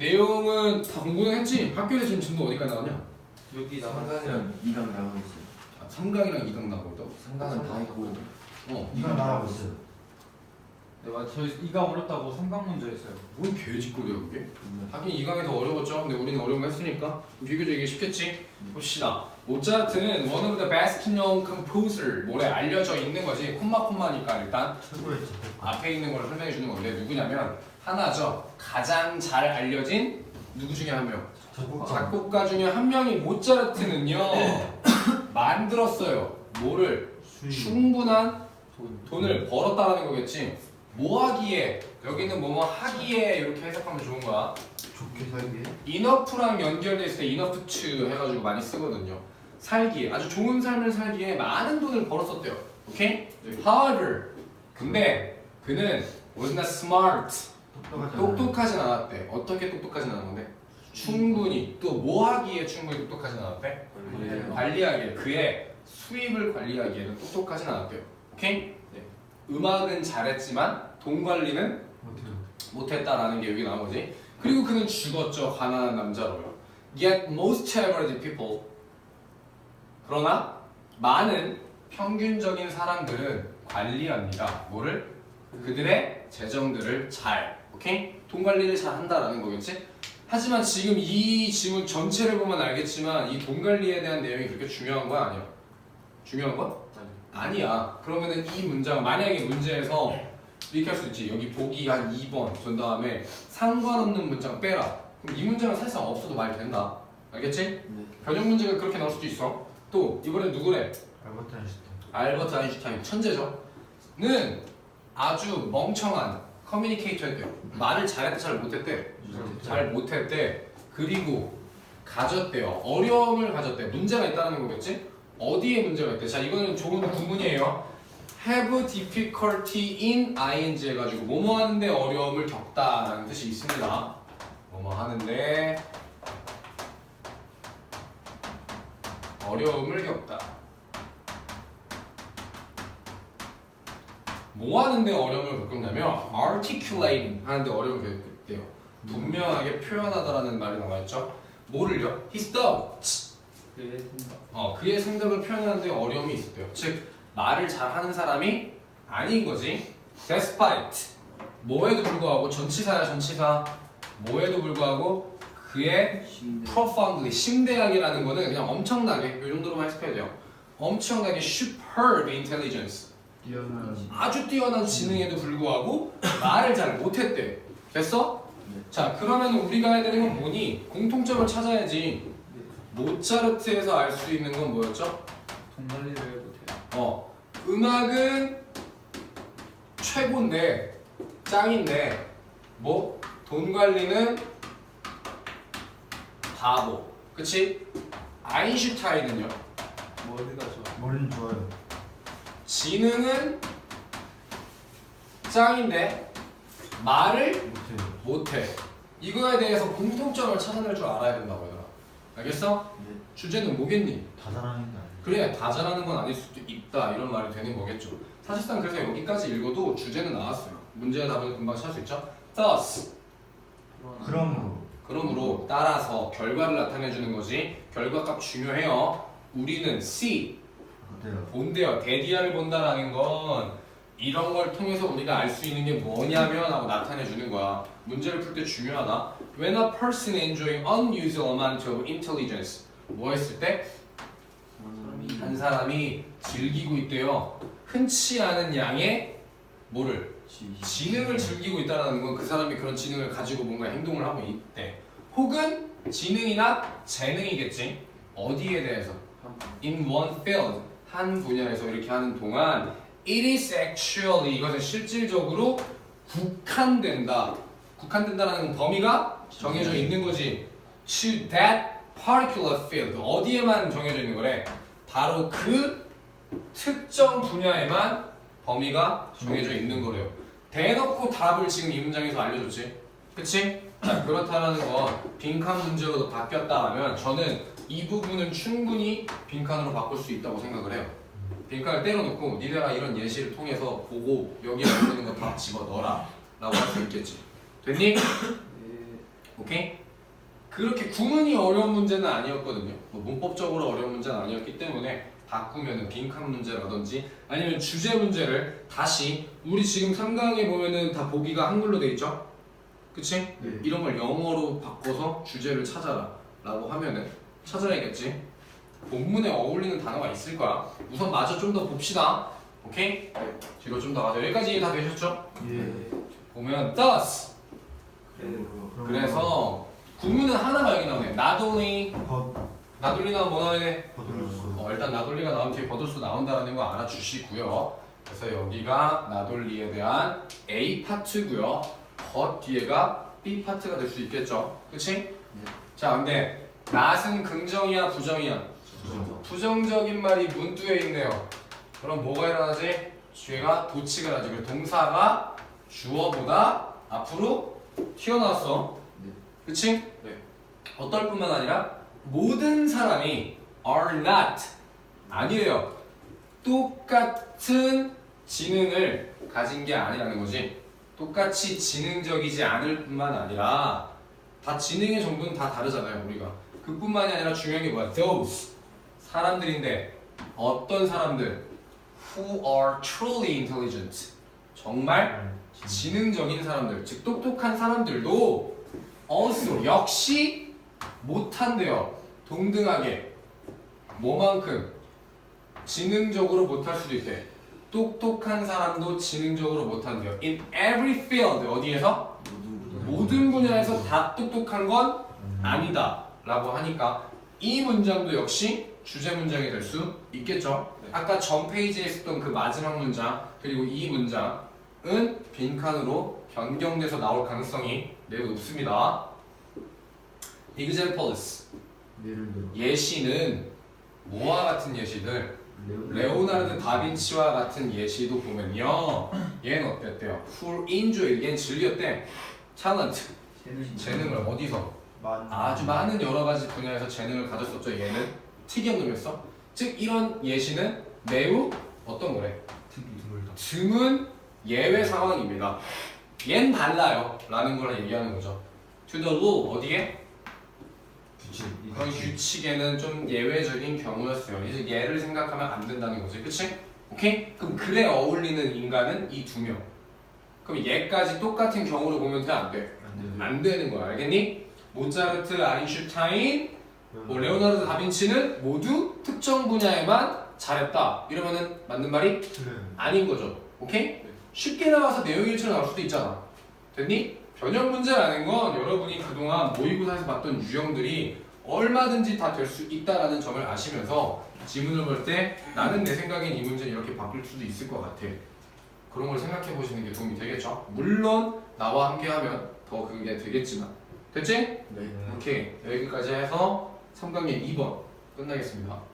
내용은 다 공부는 했지? 학교에서 지금 진도 어디까지 나왔냐? 여기 상강이랑 이강 나오고 있어요. 아, 3강이랑 2강 나오고 있다고? 상강은 다 있고 어 이건 말하고 있어요. 내가 저 이가 어렵다고 삼각 문제 했어요. 뭔 개짓거리야 그게? 하긴 2강이 더 어려웠죠. 근데 우리는 어려운 거 했으니까 비교적 이게 쉽겠지. 봅시다. 모차르트는 one of the best known composer 뭐래 알려져 있는 거지. 콤마 콤마니까 일단 최고였죠. 앞에 있는 걸 설명해 주는 건데 누구냐면 하나죠. 가장 잘 알려진 누구 중에 한 명. 작곡가. 작곡가 중에 한 명이 모차르트는요 만들었어요. 뭐를. 충분한 돈. 돈을 벌었다라는 거겠지. 뭐 하기에 여기는 뭐뭐 하기에 이렇게 해석하면 좋은 거야. 좋게 살기에. 이너프랑 연결돼 있을 때 이너프 to 해가지고 많이 쓰거든요. 살기에 아주 좋은 삶을 살기에 많은 돈을 벌었었대요. 오케이? However, 근데 그는 was not smart. 똑똑하지 똑똑하진 않았대. 어떻게 똑똑하진 않은 건데? 충분히 또 뭐 하기에 충분히 똑똑하진 않았대? 관리해요. 관리하기에 그의 수입을 관리하기에는 똑똑하진 않았대요. 오케이? 네. 음악은 잘했지만 돈 관리는. 못했다라는 게 여기 나온 거지. 그리고 그는 죽었죠. 가난한 남자로요. Yet most average people 그러나 많은 평균적인 사람들은 관리합니다. 뭐를? 그들의 재정들을 잘. 오케이? 돈 관리를 잘 한다라는 거겠지? 하지만 지금 이 지문 전체를 보면 알겠지만 이 돈 관리에 대한 내용이 그렇게 중요한 거야 아니야? 중요한 거야? 아니 야. 그러면은 이 문장 만약에 문제에서 이렇게 할 수 있지. 여기 보기 한 2번 전 다음에 상관없는 문장 빼라. 그럼 이 문장은 사실상 없어도 말이 된다. 알겠지? 네. 변형 문제가 그렇게 나올 수도 있어. 또 이번엔 누구래? 알버트 아인슈타인. 알버트 아인슈타인 천재죠. 는 아주 멍청한 커뮤니케이터였대요. 말을 잘했대 잘 못했대. 잘 못했대. 그리고 가졌대요. 어려움을 가졌대. 문제가 있다는 거겠지? 어디에 문제가 있대? 자, 이거는 좋은 구문이에요. have difficulty in ing 해가지고 뭐뭐 하는데 어려움을 겪다 라는 뜻이 있습니다. 뭐뭐 하는데 어려움을 겪다. 뭐 하는데 어려움을 겪었냐면 articulating 하는데 어려움을 겪대요. 분명하게 표현하다라는 말이 나와 있죠. 뭐를요? His thoughts. 어, 그의 생각을 표현하는데 어려움이 있었대요. 즉 말을 잘하는 사람이 아닌 거지. Despite 뭐에도 불구하고 전치사야 전치사 뭐에도 불구하고 그의 profoundly 심대하게라는 거는 그냥 엄청나게 이 정도로만 해석해야 돼요. 엄청나게 superb intelligence 뛰어난. 아주 뛰어난 지능에도 불구하고 말을 잘 못했대. 됐어? 네. 자 그러면 우리가 해야 되는 건 뭐니? 공통점을 찾아야지. 모차르트에서 알 수 있는 건 뭐였죠? 돈 관리를 못해요. 어 음악은 최고인데 짱인데 뭐 돈 관리는 바보. 그치? 아인슈타인은요? 머리가 좋아. 머리는 좋아요. 지능은 짱인데 말을. 못해. 이거에 대해서 공통점을 찾아낼 줄 알아야 된다고 얘들아. 알겠어? 네. 주제는 뭐겠니? 다 잘하는 게 아니에요. 그래 다 잘하는 건 아닐 수도 있다 이런 말이 되는 거겠죠. 사실상 그래서 여기까지 읽어도 주제는 나왔어요. 문제의 답은 금방 찾을 수 있죠. Thus 그러므로 그러므로 따라서 결과를 나타내 주는 거지. 결과값 중요해요. 우리는 C 어때요? 본대요. 데디아를 본다라는 건 이런 걸 통해서 우리가 알 수 있는 게 뭐냐면 하고 나타내 주는 거야. 문제를 풀 때 중요하다. When a person enjoying unusual amount of intelligence 뭐 했을 때? 한 사람이 즐기고 있대요. 흔치 않은 양의 뭐를? 지능을 즐기고 있다는 건 그 사람이 그런 지능을 가지고 뭔가 행동을 하고 있대. 혹은 지능이나 재능이겠지. 어디에 대해서? In one field 한 분야에서 이렇게 하는 동안 it is actually 이것은 실질적으로 국한된다. 국한된다라는 건 범위가 정해져 있는 거지. To that particular field 어디에만 정해져 있는 거래? 바로 그 특정 분야에만 범위가 정해져 있는 거래요. 대놓고 답을 지금 이 문장에서 알려줬지. 그치? 자, 그렇다는 건 빈칸 문제로도 바뀌었다 하면 저는 이 부분은 충분히 빈칸으로 바꿀 수 있다고 생각을 해요. 빈칸을 때려놓고 니네가 이런 예시를 통해서 보고 여기에 있는 거 다 집어넣어라 라고 할 수 있겠지. 됐니? 네. 오케이? 그렇게 구문이 어려운 문제는 아니었거든요. 뭐 문법적으로 어려운 문제는 아니었기 때문에 바꾸면은 빈칸 문제라든지 아니면 주제 문제를 다시 우리 지금 3강에 보면은 다 보기가 한글로 돼 있죠? 그치? 네. 이런 걸 영어로 바꿔서 주제를 찾아라 라고 하면은 찾아야겠지 본문에 어울리는 단어가 있을 거야 우선 마저 좀 더 봅시다 오케이? 뒤로 좀 더 가자 여기까지 다 되셨죠? 예. 보면 thus 그래서 그래서 구문은 하나가 여기 나오네 나돌리 버 나돌리 나오면 뭐? 버들었어. 어, 일단 나돌리가 나오면 뒤에 버들수 나온다는 거 알아주시고요 그래서 여기가 나돌리에 대한 A 파트고요 버 뒤에가 B 파트가 될 수 있겠죠 그치? 자 근데 낫은 긍정이야 부정이야? 부정적인 말이 문두에 있네요. 그럼 뭐가 일어나지? 뒤가 도치가. 그리고 동사가 주어보다 앞으로 튀어나왔어. 네. 그치? 네. 어떨 뿐만 아니라 모든 사람이 are not 아니래요. 똑같은 지능을 가진 게 아니라는 거지. 똑같이 지능적이지 않을 뿐만 아니라 다 지능의 정도는 다 다르잖아요, 우리가. 그뿐만이 아니라 중요한 게 뭐야? Those 사람들인데 어떤 사람들? Who are truly intelligent 정말 지능적인 사람들, 즉 똑똑한 사람들도 also 역시 못한대요. 동등하게 뭐만큼 지능적으로 못할 수도 있대. 똑똑한 사람도 지능적으로 못한대요. In every field 어디에서 모든 분야에서 다 똑똑한 건 아니다 라고 하니까 이 문장도 역시 주제 문장이 될 수 있겠죠? 아까 전 페이지에 있었던 그 마지막 문장 그리고 이 문장은 빈칸으로 변경돼서 나올 가능성이 매우 높습니다. Examples. 예시는 뭐와 같은 예시들? 레오나르드 다빈치와 같은 예시도 보면요. 얘는 어땠대요? Who enjoyed 얘는 즐겼대 talent 재능을 어디서? 만 아주 많은 여러 가지 분야에서 재능을 가졌었죠. 얘는 특이한 놈이었어. 즉 이런 예시는 매우 어떤 거래? 드물다. 드문 예외 상황입니다. 얜 달라요. 라는 걸 얘기하는 거죠. To the rule 어디에? 규칙. 그런 규칙에는 좀 예외적인 경우였어요. 이제 얘를 생각하면 안 된다는 거지. 그치? 오케이? 그럼 글에 어울리는 인간은 이 두 명. 그럼 얘까지 똑같은 경우로 보면 돼? 안 돼? 안 되는 거야. 알겠니? 모차르트, 아인슈타인, 뭐 레오나르도 다빈치는 모두 특정 분야에만 잘했다. 이러면은 맞는 말이 틀려요. 아닌 거죠. 오케이? 쉽게 나와서 내용이 일처럼 나올 수도 있잖아. 됐니? 변형 문제라는 건 여러분이 그동안 모의고사에서 봤던 유형들이 얼마든지 다 될 수 있다라는 점을 아시면서 지문을 볼 때 나는 내 생각엔 이 문제는 이렇게 바뀔 수도 있을 것 같아. 그런 걸 생각해 보시는 게 도움이 되겠죠. 물론 나와 함께 하면 더 그게 되겠지만. 됐지? 네. 오케이. 여기까지 해서 3강의 2번 끝나겠습니다.